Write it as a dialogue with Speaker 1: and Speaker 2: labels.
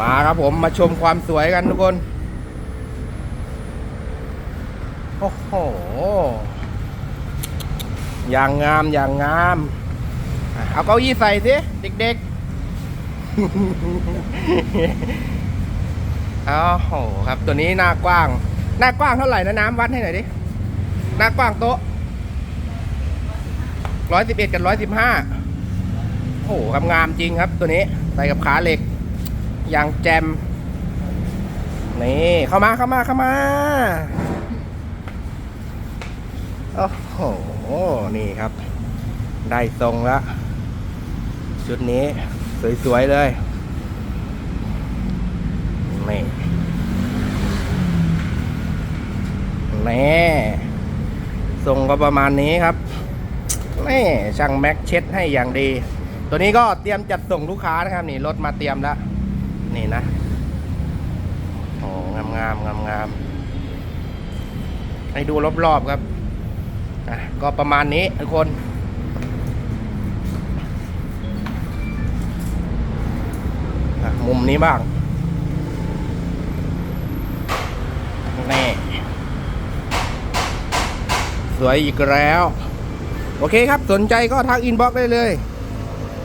Speaker 1: มาครับผมมาชมความสวยกันทุกคน โอ้โห อย่างงามอย่างงาม เอาเก้าอี้ใส่สิ เด็กๆ เอาโหครับ ตัวนี้หน้ากว้าง หน้ากว้างเท่าไหร่นะน้ำวัดให้หน่อยดิ หน้ากว้างโต๊ะร้อยสิบเอ็ดกับร้อยสิบห้าโอ้โหครับงามจริงครับตัวนี้ ใส่กับขาเหล็ก อย่างแจม นี่เข้ามาเข้ามาเข้ามา โอ้โห นี่ครับ ได้ทรงแล้วชุดนี้ สวย ๆ เลย นี่นี่ทรงก็ประมาณนี้ครับนี่ช่างแม็กเช็ดให้อย่างดี ตัวนี้ก็เตรียมจัดส่งลูกค้านะครับ นี่รถมาเตรียมแล้ว นี่นะโอ้งามงามงามงามให้ดูรอบๆครับอะก็ประมาณนี้ทุกคนมุมนี้บ้างนี่สวยอีกแล้ว โอเคครับสนใจก็ทักอินบ็อกซ์ได้เลย